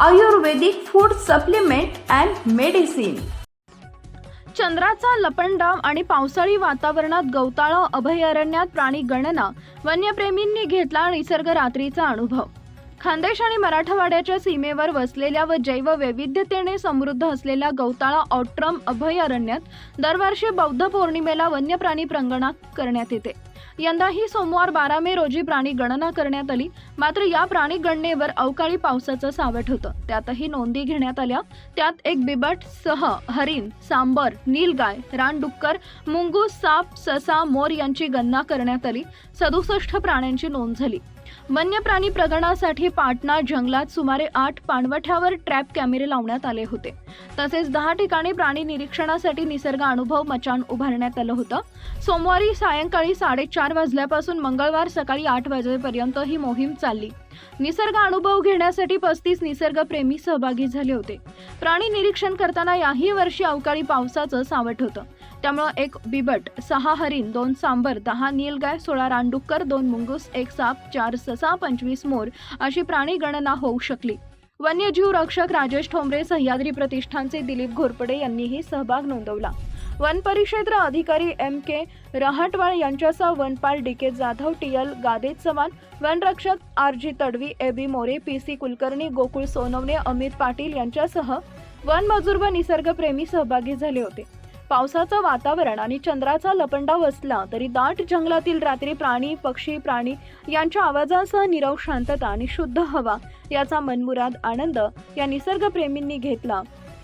Ayurvedic food supplement and medicine. चंद्राचा लपंडाव आणि पावसाळी वातावरणात गवताळं अभयारण्यात प्राणी गणना वन्यप्रेमींनी घेतला निसर्ग रात्रीचा अनुभव. खानदेश आणि मराठवाड्याच्या सीमेवर वसलेल्या व जैववैविध्यतेने समृद्ध असलेल्या गवताळा ऑट्रम अभयारण्यात दरवर्षी बौद्ध पौर्णिमेला वन्य प्राणी प्रंगणा करण्यात येते. यंदाही सोमवार बारा मे रोजी प्राणी गणना करण्यात आली मात्र या प्राणी गणनेवर अवकाळी पावसाचं सावट होतं. त्यातही नोंदी घेण्यात आल्या त्यात एक बिबट सह हरिण सांबर नीलगाय रानडुक्कर मुंगू साप ससा मोर यांची गणना करण्यात आली. सदुसष्ट प्राण्यांची नोंद झाली. वन्य प्राणी प्रगणासाठी पाटणा जंगलात सुमारे आठ पाणवठ्यावर ट्रॅप कॅमेरे लावण्यात आले होते. तसेच दहा ठिकाणी प्राणी निरीक्षणासाठी निसर्ग अनुभव मचाण उभारण्यात आलं होतं. सोमवारी सायंकाळी साडेचार वाजल्यापासून मंगळवार सकाळी आठ वाजेपर्यंत ही मोहीम चालली. निसर्ग अनुभव घेण्यासाठी पस्तीस निसर्गप्रेमी सहभागी झाले होते. प्राणी निरीक्षण करताना याही वर्षी अवकाळी पावसाचं सावट होतं. त्यामुळं एक बिबट सहा हरिण दोन सांबर दहा नीलगाय सोळा रानडुक्कर दोन मुंगूस एक साप चार ससा पंचवीस मोर अशी प्राणी गणना होऊ शकली. वन्यजीव रक्षक राजेश ठोंबरे सह्याद्री प्रतिष्ठानचे दिलीप घोरपडे यांनीही सहभाग नोंदवला. वन परिक्षेत्र अधिकारी एम के रहाटवाळ यांच्यासह वनपाल D K Jadhav T L Gade Chavan वनरक्षक R G Tadvi A B More P C Kulkarni Gokul Sonawane Amit Patil यांच्यासह वन मजूर व निसर्गप्रेमी सहभागी झाले होते. पावसाचं वातावरण आणि चंद्राचा लपंडाव असला तरी दाट जंगलातील रात्री प्राणी पक्षी प्राणी यांच्या आवाजासह निरव शांतता आणि शुद्ध हवा याचा मनमुराद आनंद या निसर्गप्रेमींनी घेतला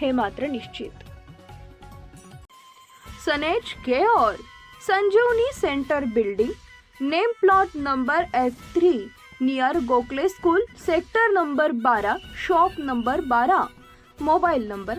हे मात्र निश्चित. सनेज care Sanjeevani centre building name plot number F three near Gokhale school sector number बारा शॉप नंबर बारा मोबाईल नंबर